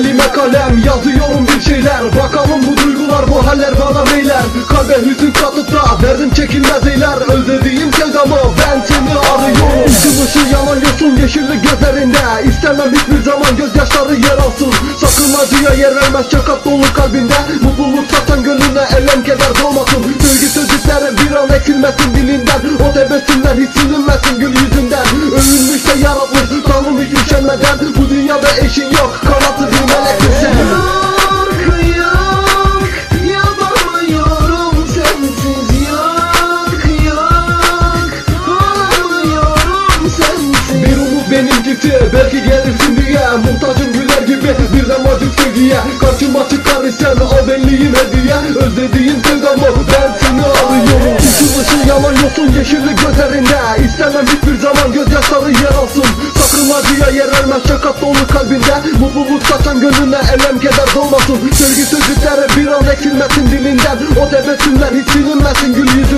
elime kalem Yazıyorum bir şeyler. Bakalım bu duygular bu haller bana neyler? Kalbe hüzün katıp da verdim çekilmez eyler. Özlediğim sevdamı ben seni arıyorum. Işıl ışıl yanıyorsun yeşilli gözlerinde. İstemem hiçbir zaman gözyaşları yer alsın Sakın acıya yer vermez şakat dolu kalbinde. Mutluluk satan gönlüne elem keder dolmasın Sevgi sözcükleri bir an eksilmesin dilinden. O tebessümler hiç silinmesin gül yüzünden. Övünmüş de yaratmış tanrım hiç üşenmeden. Bu dünyada eşin yok benimkisi belki gelirsin diye Muhtacım güler gibi bir de macuk sevgiye. Karşıma çıkar isen o benliğin hediye. Özlediğin sevdamı ben seni arıyorum Işıl ışıl yanıyorsun yeşilli gözlerinde. İstemem hiçbir zaman gözyaşları yer alsın. Sakın acıya yer vermez şakat dolu kalbinde. Mutluluk saçan gönlüne elem keder dolmasın. Sevgi sözcükleri bir an eksilmesin dilinden. O tebessümler hiç silinmesin gül yüzünden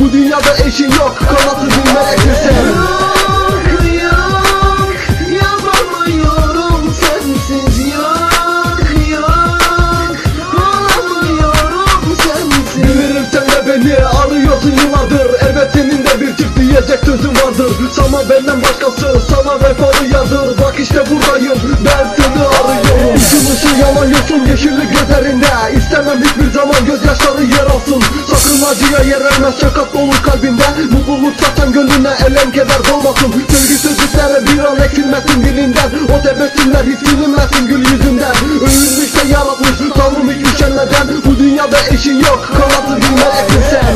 Bu dünyada eşin yok Kanatlı bir meleksin sen Yok yok yapamıyorum sensiz yok yok olamıyorum sensiz Bilirim sen beni arıyorsun yıllardır. Elbet senin de bir çift diyecek sözün vardır. Sana benden başkası sana vefalı yardır Bak işte buradayım ben seni arıyorum. Işıl ışıl yanıyorsun yeşilli gözlerinde. İstemem hiçbir zaman gözyaşları yer alsın Sakın acıya yer vermez şakat dolu kalbinde Mutluluk saçan gönlüne elem keder dolmasın Sevgi sözcükleri bir an eksilmesin dilinden. O tebessümler hiç silinmesin gül yüzünden. Övülmüş de yaratmış Tanrım hiç üşenmeden Bu dünyada eşin yok Kanatlı bir meleksin sen Özledim